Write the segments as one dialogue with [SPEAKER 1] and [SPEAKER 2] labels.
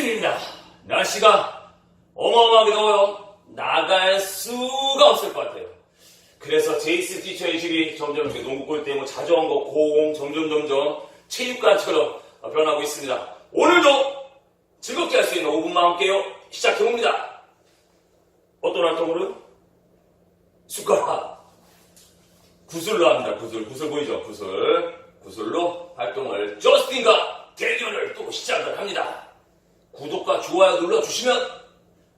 [SPEAKER 1] 있습니다. 날씨가 어마어마하게 더워요. 나갈 수가 없을 것 같아요. 그래서 제이스 티처의 집이 점점 농구골 때문에 자전거, 고공, 점점 점점 체육관처럼 변하고 있습니다. 오늘도 즐겁게 할 수 있는 5분만 함께요. 시작해봅니다. 어떤 활동으로? 숟가락. 구슬로 합니다. 구슬. 구슬 보이죠? 구슬. 구슬로 활동을 저스틴과 대결을 또 시작을 합니다. 구독과 좋아요 눌러주시면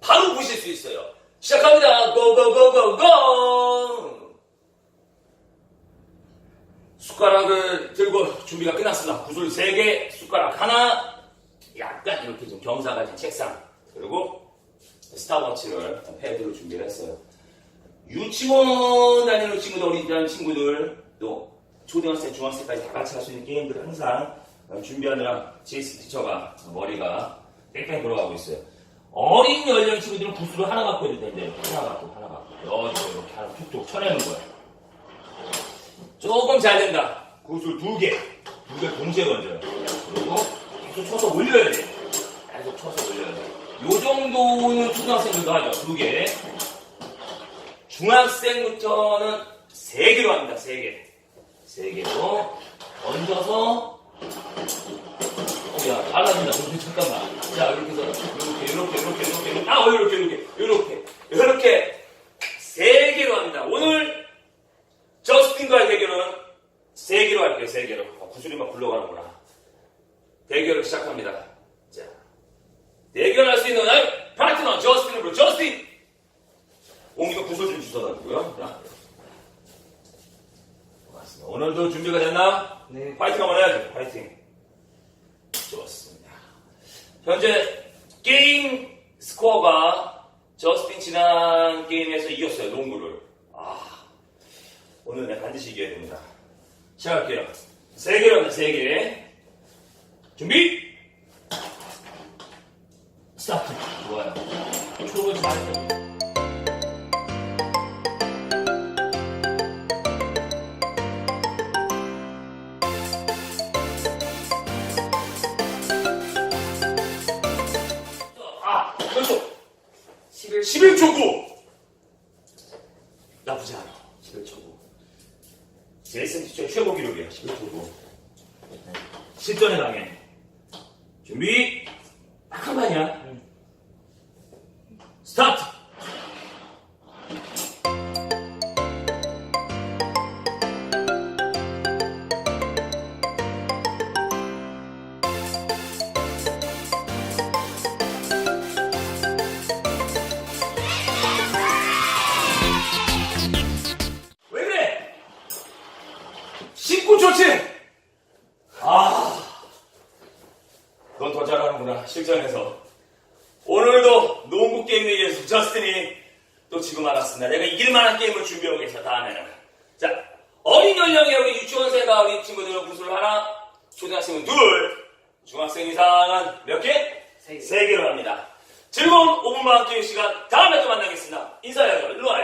[SPEAKER 1] 바로 보실 수 있어요. 시작합니다. 고고고고고! 숟가락을 들고 준비가 끝났습니다. 구슬 3개, 숟가락 하나, 약간 이렇게 좀 경사 가진 책상, 그리고 스타워치를 패드로 준비를 했어요. 유치원 다니는 친구들, 어린이집 친구들, 또 초등학생, 중학생까지 다 같이 할 수 있는 게임들을 항상 준비하느라 제이스 티처가 머리가 뺑뺑 돌아가고 있어요. 어린 연령 친구들은 구슬을 하나 갖고 되는데 이렇게 하나 갖고 하나 갖고 이렇게 이렇게 하나 툭툭 쳐내는 거야. 조금 잘 된다. 구슬 두 개, 두 개 동시에 던져요. 그리고 계속 쳐서 올려야 돼. 계속 쳐서 올려야 돼. 요 정도는 초등학생들도 하죠. 두 개. 중학생부터는 세 개로 합니다. 세 개. 세 개로 어, 야, 달라진다. 근데 잠깐만. 자, 이렇게 해서 이렇게, 이렇게, 이렇게, 이렇게, 이렇게, 아, 이렇게, 이렇게, 이렇게, 이렇게 세 개로 합니다. 오늘 저스틴과의 대결은 세 개로 할게요. 세 개로. 어, 구슬이만 굴러가는구나. 대결을 시작합니다. 자, 대결할 수 있는 나의 파트너 저스틴으로 저스틴. 옹이가 구슬 좀 주워달라고요. 자. 오늘도 준비가 됐나?
[SPEAKER 2] 네.
[SPEAKER 1] 파이팅 한번 해야죠. 파이팅. 현재 게임 스코어가 저스틴 지난 게임에서 이겼어요. 농구를. 아, 오늘 내가 반드시 이겨야 됩니다. 시작할게요. 세 개로 합니다. 세 개. 준비. 스타트. 좋아요. 초록을 잘했어 그래서
[SPEAKER 2] 11
[SPEAKER 1] 11초 9. 나쁘지 않아. 11초 9. 제이슨 티처 최고 기록이야. 11초 9. 10전에 당해. 준비. 딱 한 판이야. 19초 7. 아. 넌 더 잘하는구나. 실전에서. 오늘도 농구 게임에 의해서 저스틴이 또 지금 알았습니다. 내가 이길 만한 게임을 준비하고 계셔, 다음에는. 자, 어린 연령의 우리 유치원생과 우리 친구들은 구슬 하나, 초등학생은 둘, 중학생 이상은 몇 개?
[SPEAKER 2] 세 개.
[SPEAKER 1] 세 개로 합니다. 즐거운 5분만 함께 시간 다음에 또 만나겠습니다. 인사해야죠. 일로 와야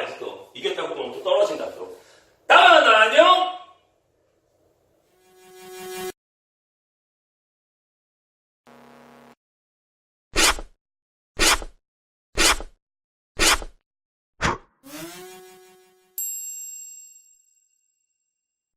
[SPEAKER 1] Mm-hmm.